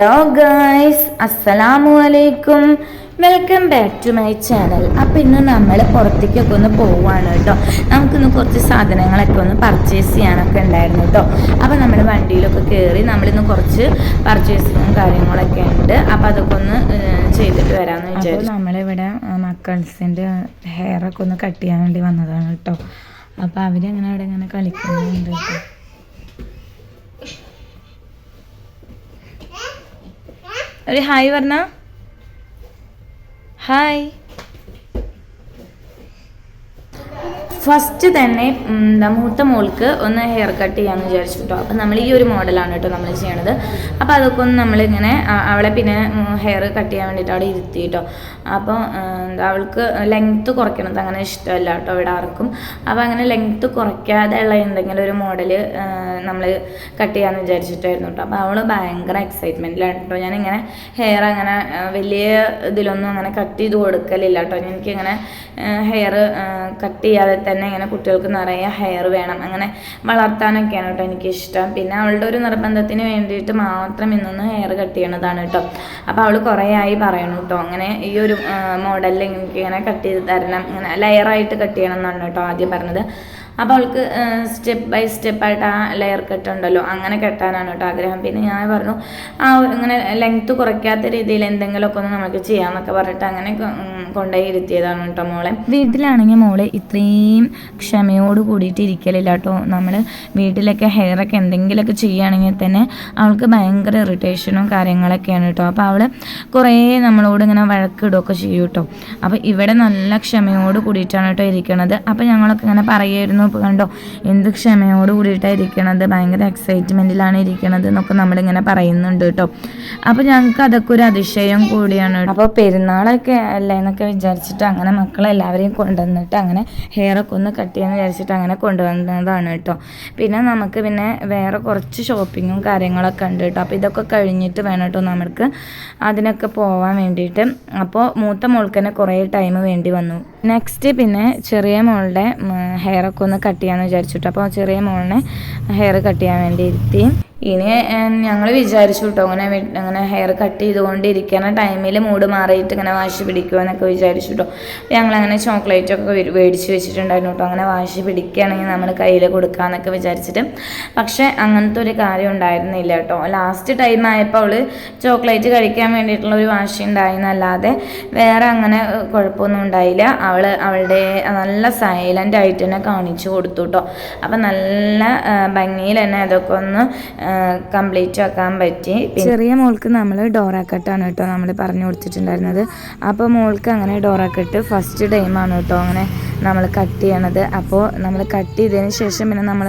Hello guys അസ്സലാമു അലൈക്കും welcome back to my channel അപ്പോൾ ഇന്ന് നമ്മൾ പുറത്തേക്കൊക്കെ ഒന്ന് പോവുകയാണ് കേട്ടോ നമുക്കിന്ന് കുറച്ച് സാധനങ്ങളൊക്കെ ഒന്ന് പർച്ചേസ് ചെയ്യാനൊക്കെ ഉണ്ടായിരുന്നു കേട്ടോ അപ്പോൾ നമ്മൾ വണ്ടിയിലൊക്കെ കയറി നമ്മളിന്ന് കുറച്ച് പർച്ചേസിങ്ങും കാര്യങ്ങളൊക്കെ ഉണ്ട്. അപ്പോൾ അതൊക്കെ ഒന്ന് ചെയ്തിട്ട് വരാമെന്ന് വിചാരിച്ചു. നമ്മളിവിടെ മക്കൾസിന്റെ ഹെയറൊക്കെ ഒന്ന് കട്ട് ചെയ്യാൻ വേണ്ടി വന്നതാണ് കേട്ടോ അപ്പോൾ അവരങ്ങനെ അവിടെ ഇങ്ങനെ കളിക്കുന്നുണ്ട് കേട്ടോ ഒരു ഹായ് പറഞ്ഞ ഹായ് ഫസ്റ്റ് തന്നെ മൂത്ത മോൾക്ക് ഒന്ന് ഹെയർ കട്ട് ചെയ്യാമെന്ന് വിചാരിച്ചു കേട്ടോ അപ്പം നമ്മൾ ഈ ഒരു മോഡലാണ് കേട്ടോ നമ്മൾ ചെയ്യണത്. അപ്പോൾ അതൊക്കെ ഒന്ന് നമ്മളിങ്ങനെ അവളെ പിന്നെ ഹെയർ കട്ട് ചെയ്യാൻ വേണ്ടിയിട്ട് അവിടെ ഇരുത്തി കേട്ടോ അപ്പോൾ അവൾക്ക് ലെങ്ത്ത് കുറയ്ക്കണത് അങ്ങനെ ഇഷ്ടമല്ല കേട്ടോ ഇവിടെ ആർക്കും അപ്പോൾ അങ്ങനെ ലെങ്ത്ത് കുറയ്ക്കാതെയുള്ള എന്തെങ്കിലും ഒരു മോഡൽ നമ്മൾ കട്ട് ചെയ്യാമെന്ന് വിചാരിച്ചിട്ടായിരുന്നു കേട്ടോ. അപ്പോൾ അവൾ ഭയങ്കര എക്സൈറ്റ്മെന്റിലാണ് കേട്ടോ. ഞാനിങ്ങനെ ഹെയർ അങ്ങനെ വലിയ ഇതിലൊന്നും അങ്ങനെ കട്ട് ചെയ്ത് കൊടുക്കലില്ല കേട്ടോ. എനിക്കിങ്ങനെ ഹെയർ കട്ട് ചെയ്യാതെ തന്നെ ഇങ്ങനെ കുട്ടികൾക്ക് നിറയെ ഹെയർ വേണം. അങ്ങനെ വളർത്താനൊക്കെയാണ് കേട്ടോ എനിക്കിഷ്ടം. പിന്നെ അവളുടെ ഒരു നിർബന്ധത്തിന് വേണ്ടിയിട്ട് മാത്രം ഇന്നൊന്ന് ഹെയർ കട്ട് ചെയ്യണതാണ് കേട്ടോ. അപ്പോൾ അവൾ കുറേ ആയി പറയണു കേട്ടോ. അങ്ങനെ ഈ ഒരു മോഡലിൽ എനിക്ക് ഇങ്ങനെ കട്ട് ചെയ്ത് തരണം. ഇങ്ങനെ ലെയറായിട്ട് കട്ട് ചെയ്യണം എന്നാണ് കേട്ടോ ആദ്യം പറഞ്ഞത്. അപ്പോൾ അവൾക്ക് സ്റ്റെപ്പ് ബൈ സ്റ്റെപ്പായിട്ട് ആ ലെയർ കെട്ടുണ്ടല്ലോ അങ്ങനെ കെട്ടാനാണ് കേട്ടോ ആഗ്രഹം. പിന്നെ ഞാൻ പറഞ്ഞു ആ ഇങ്ങനെ ലെങ്ത്ത് കുറയ്ക്കാത്ത രീതിയിൽ എന്തെങ്കിലുമൊക്കെ ഒന്ന് നമുക്ക് ചെയ്യാമെന്നൊക്കെ പറഞ്ഞിട്ട് അങ്ങനെ കൊണ്ടുപോയി ഇരുത്തിയതാണ് കേട്ടോ മോളെ. വീട്ടിലാണെങ്കിൽ മോളെ ഇത്രയും ക്ഷമയോട് കൂടിയിട്ട് ഇരിക്കലില്ല കേട്ടോ നമ്മൾ വീട്ടിലൊക്കെ ഹെയറൊക്കെ എന്തെങ്കിലുമൊക്കെ ചെയ്യുകയാണെങ്കിൽ തന്നെ അവൾക്ക് ഭയങ്കര ഇറിറ്റേഷനും കാര്യങ്ങളൊക്കെയാണ് കേട്ടോ അപ്പോൾ അവൾ കുറേ നമ്മളോട് ഇങ്ങനെ വഴക്കിടുകയൊക്കെ ചെയ്യും കേട്ടോ അപ്പോൾ ഇവിടെ നല്ല ക്ഷമയോട് കൂടിയിട്ടാണ് കേട്ടോ ഇരിക്കണത്. അപ്പോൾ ഞങ്ങളൊക്കെ ഇങ്ങനെ പറയായിരുന്നു ഇപ്പോൾ കണ്ടോ എന്ത് ക്ഷമയോട് കൂടിയിട്ടാണ് ഇരിക്കണത് ഭയങ്കര എക്സൈറ്റ്മെന്റിലാണ് ഇരിക്കണത് എന്നൊക്കെ നമ്മളിങ്ങനെ പറയുന്നുണ്ട് കേട്ടോ. അപ്പോൾ ഞങ്ങൾക്ക് അതൊക്കെ ഒരു അതിശയം കൂടിയാണ് അപ്പോൾ പെരുന്നാളൊക്കെ അല്ലേ എന്നൊക്കെ വിചാരിച്ചിട്ട് അങ്ങനെ മക്കളെല്ലാവരെയും കൊണ്ടുവന്നിട്ട് അങ്ങനെ ഹെയറൊക്കെ ഒന്ന് കട്ട് ചെയ്യാൻ വിചാരിച്ചിട്ട് അങ്ങനെ കൊണ്ടുവന്നതാണ് കേട്ടോ. പിന്നെ നമുക്ക് പിന്നെ വേറെ കുറച്ച് ഷോപ്പിങ്ങും കാര്യങ്ങളൊക്കെ ഉണ്ട് കേട്ടോ. അപ്പോൾ ഇതൊക്കെ കഴിഞ്ഞിട്ട് വേണം കേട്ടോ നമുക്ക് അതിനൊക്കെ പോകാൻ വേണ്ടിയിട്ട്. അപ്പോൾ മൂത്ത മോൾക്കന്നെ കുറേ ടൈം വേണ്ടി വന്നു. നെക്സ്റ്റ് പിന്നെ ചെറിയ മോളുടെ ഹെയറൊക്കെ ഒന്ന് കട്ട് ചെയ്യാമെന്ന് വിചാരിച്ചിട്ട്. അപ്പോൾ ചെറിയ മോളിനെ ഹെയർ കട്ട് ചെയ്യാൻ വേണ്ടി ഇരുത്തി ഇനി ഞങ്ങൾ വിചാരിച്ചു കേട്ടോ അങ്ങനെ അങ്ങനെ ഹെയർ കട്ട് ചെയ്തുകൊണ്ടിരിക്കുന്ന ടൈമിൽ മൂഡ് മാറിയിട്ട് ഇങ്ങനെ വാശി പിടിക്കുമെന്നൊക്കെ വിചാരിച്ചു കേട്ടോ ഞങ്ങൾ അങ്ങനെ ചോക്ലേറ്റൊക്കെ മേടിച്ച് വെച്ചിട്ടുണ്ടായിരുന്നു കേട്ടോ അങ്ങനെ വാശി പിടിക്കുകയാണെങ്കിൽ നമ്മൾ കയ്യിൽ കൊടുക്കാമെന്നൊക്കെ വിചാരിച്ചിട്ട്. പക്ഷേ അങ്ങനത്തെ ഒരു കാര്യം ഉണ്ടായിരുന്നില്ല കേട്ടോ. ലാസ്റ്റ് ടൈം ആയപ്പോൾ അവൾ ചോക്ലേറ്റ് കഴിക്കാൻ വേണ്ടിയിട്ടുള്ള ഒരു വാശി ഉണ്ടായിരുന്നല്ലാതെ വേറെ അങ്ങനെ കുഴപ്പമൊന്നും ഉണ്ടായില്ല. അവൾ അവളുടെ നല്ല സൈലന്റ് ആയിട്ട് തന്നെ കാണിച്ചു കൊടുത്തു കേട്ടോ. അപ്പം നല്ല ഭംഗിയിൽ തന്നെ അതൊക്കെ ഒന്ന് കംപ്ലീറ്റ് ആക്കാൻ പറ്റി. ചെറിയ മോൾക്ക് നമ്മൾ ഡോറാക്കട്ടാണ് കേട്ടോ നമ്മൾ പറഞ്ഞു കൊടുത്തിട്ടുണ്ടായിരുന്നത്. അപ്പോൾ മോൾക്ക് അങ്ങനെ ഡോറാക്കട്ട് ഫസ്റ്റ് ടൈമാണ് കേട്ടോ. അങ്ങനെ നമ്മൾ കട്ട് ചെയ്യണത്. അപ്പോൾ നമ്മൾ കട്ട് ചെയ്തതിന് ശേഷം പിന്നെ നമ്മൾ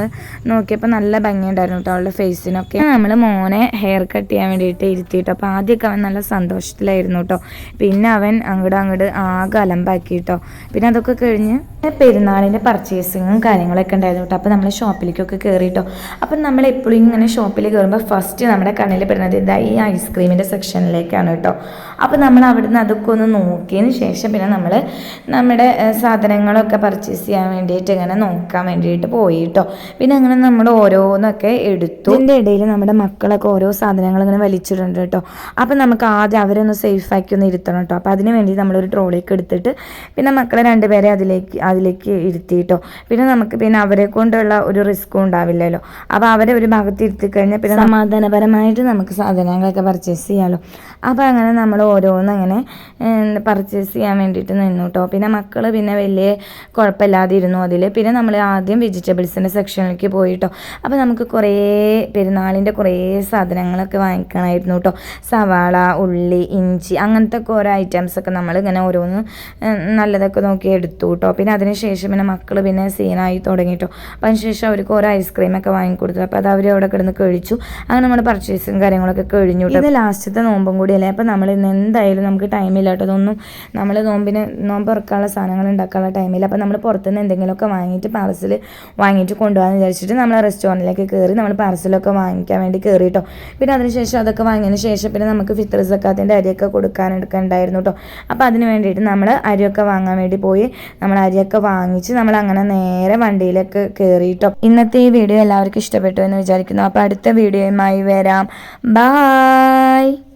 നോക്കിയപ്പോൾ നല്ല ഭംഗിയുണ്ടായിരുന്നു കേട്ടോ അവളുടെ ഫേസിനൊക്കെ നമ്മൾ മോനെ ഹെയർ കട്ട് ചെയ്യാൻ വേണ്ടിയിട്ട് ഇരുത്തിയിട്ടോ. അപ്പോൾ ആദ്യമൊക്കെ അവൻ നല്ല സന്തോഷത്തിലായിരുന്നു കേട്ടോ പിന്നെ അവൻ അങ്ങോട്ട് അങ്ങോട്ട് ആകെ അലമ്പാക്കി കേട്ടോ പിന്നെ അതൊക്കെ കഴിഞ്ഞ് പെരുന്നാളിന്റെ പർച്ചേസിങ്ങും കാര്യങ്ങളൊക്കെ ഉണ്ടായിരുന്നു കേട്ടോ അപ്പോൾ നമ്മൾ ഷോപ്പിലേക്കൊക്കെ കയറി കേട്ടോ അപ്പം നമ്മൾ എപ്പോഴും ഇങ്ങനെ ഷോപ്പിൽ കയറുമ്പോൾ ഫസ്റ്റ് നമ്മുടെ കണ്ണിൽ പെടുന്നത് ഇതാ ഈ ഐസ്ക്രീമിന്റെ സെക്ഷനിലേക്കാണ് കേട്ടോ അപ്പോൾ നമ്മൾ അവിടുന്ന് അതൊക്കെ ഒന്ന് നോക്കിയതിന് ശേഷം പിന്നെ നമ്മൾ നമ്മുടെ ഏഹ്, സാധനങ്ങളൊക്കെ പർച്ചേസ് ചെയ്യാൻ വേണ്ടിയിട്ട് ഇങ്ങനെ നോക്കാൻ വേണ്ടിയിട്ട് പോയി കേട്ടോ പിന്നെ അങ്ങനെ നമ്മൾ ഓരോന്നൊക്കെ എടുത്തു. ഇതിന്റെ ഇടയിൽ നമ്മുടെ മക്കളൊക്കെ ഓരോ സാധനങ്ങൾ ഇങ്ങനെ വലിച്ചിട്ടുണ്ട് കേട്ടോ അപ്പം നമുക്ക് ആദ്യം അവരൊന്ന് സേഫ് ആക്കി ഒന്ന് ഇരുത്തണം കേട്ടോ അപ്പോൾ അതിന് വേണ്ടി നമ്മളൊരു ട്രോളിയൊക്കെ എടുത്തിട്ട് പിന്നെ മക്കളെ രണ്ടുപേരെ അതിലേക്ക് അതിലേക്ക് ഇരുത്തി കേട്ടോ പിന്നെ നമുക്ക് പിന്നെ അവരെ കൊണ്ടുള്ള ഒരു റിസ്ക്കും ഉണ്ടാവില്ലല്ലോ. അപ്പോൾ അവരെ ഒരു ഭാഗത്ത് ഇരുത്തി കഴിഞ്ഞാൽ പിന്നെ സമാധാനപരമായിട്ട് നമുക്ക് സാധനങ്ങളൊക്കെ പർച്ചേസ് ചെയ്യാമല്ലോ അപ്പോൾ അങ്ങനെ നമ്മൾ ഓരോന്നങ്ങനെ പർച്ചേസ് ചെയ്യാൻ വേണ്ടിയിട്ട് നിന്നു കേട്ടോ പിന്നെ മക്കൾ പിന്നെ വലിയ കുഴപ്പമില്ലാതെ ഇരുന്നു അതിൽ പിന്നെ നമ്മൾ ആദ്യം വെജിറ്റബിൾസിന്റെ സെക്ഷനിലേക്ക് പോയിട്ടോ. അപ്പോൾ നമുക്ക് കുറേ പെരുന്നാളിന്റെ കുറേ സാധനങ്ങളൊക്കെ വാങ്ങിക്കണമായിരുന്നു കേട്ടോ സവാള ഉള്ളി ഇഞ്ചി അങ്ങനത്തെ ഓരോ ഐറ്റംസൊക്കെ നമ്മൾ ഇങ്ങനെ ഓരോന്ന് നല്ലതൊക്കെ നോക്കി എടുത്തു കേട്ടോ പിന്നെ അതിനുശേഷം പിന്നെ മക്കൾ പിന്നെ സീനായി തുടങ്ങി കേട്ടോ അപ്പം അതിനുശേഷം അവർക്ക് ഓരോ ഐസ്ക്രീമൊക്കെ വാങ്ങിക്കൊടുത്തു. അപ്പോൾ അത് അവർ അവിടെ കിടന്ന് കഴിച്ചു. അങ്ങനെ നമ്മൾ പർച്ചേസും കാര്യങ്ങളൊക്കെ കഴിഞ്ഞു ഇത് ലാസ്റ്റത്തെ നോമ്പും കൂടിയല്ലേ? അപ്പോൾ നമ്മൾ ഇന്ന് എന്തായാലും നമുക്ക് ടൈമില്ല കേട്ടോ നമ്മൾ നോമ്പിന് നോമ്പ് ഇറക്കാനുള്ള സാധനങ്ങൾ ഉണ്ടാക്കാനുള്ള ടൈമില്ല അപ്പോൾ നമ്മൾ പുറത്തുനിന്ന് എന്തെങ്കിലുമൊക്കെ വാങ്ങിയിട്ട് പാർസൽ വാങ്ങിയിട്ട് കൊണ്ടുപോകാമെന്ന് വിചാരിച്ചിട്ട് നമ്മൾ റെസ്റ്റോറന്റിലേക്ക് കയറി നമ്മൾ പാർസലൊക്കെ വാങ്ങിക്കാൻ വേണ്ടി കയറി കേട്ടോ പിന്നെ അതിനുശേഷം അതൊക്കെ വാങ്ങിയതിന് ശേഷം പിന്നെ നമുക്ക് ഫിത്തർ സക്കാത്തിന്റെ അരിയൊക്കെ കൊടുക്കാനൊക്കെ ഉണ്ടായിരുന്നു കേട്ടോ അപ്പോൾ അതിന് വേണ്ടിയിട്ട് നമ്മൾ അരിയൊക്കെ വാങ്ങാൻ വേണ്ടി പോയി. നമ്മൾ അരിയൊക്കെ വാങ്ങിച്ച് നമ്മൾ അങ്ങനെ നേരെ വണ്ടിയിലൊക്കെ കയറിയിട്ടോ ഇന്നത്തെ ഈ വീഡിയോ എല്ലാവർക്കും ഇഷ്ടപ്പെട്ടു എന്ന് വിചാരിക്കുന്നു. അപ്പോൾ അടുത്ത വീഡിയോയുമായി വരാം. ബായ്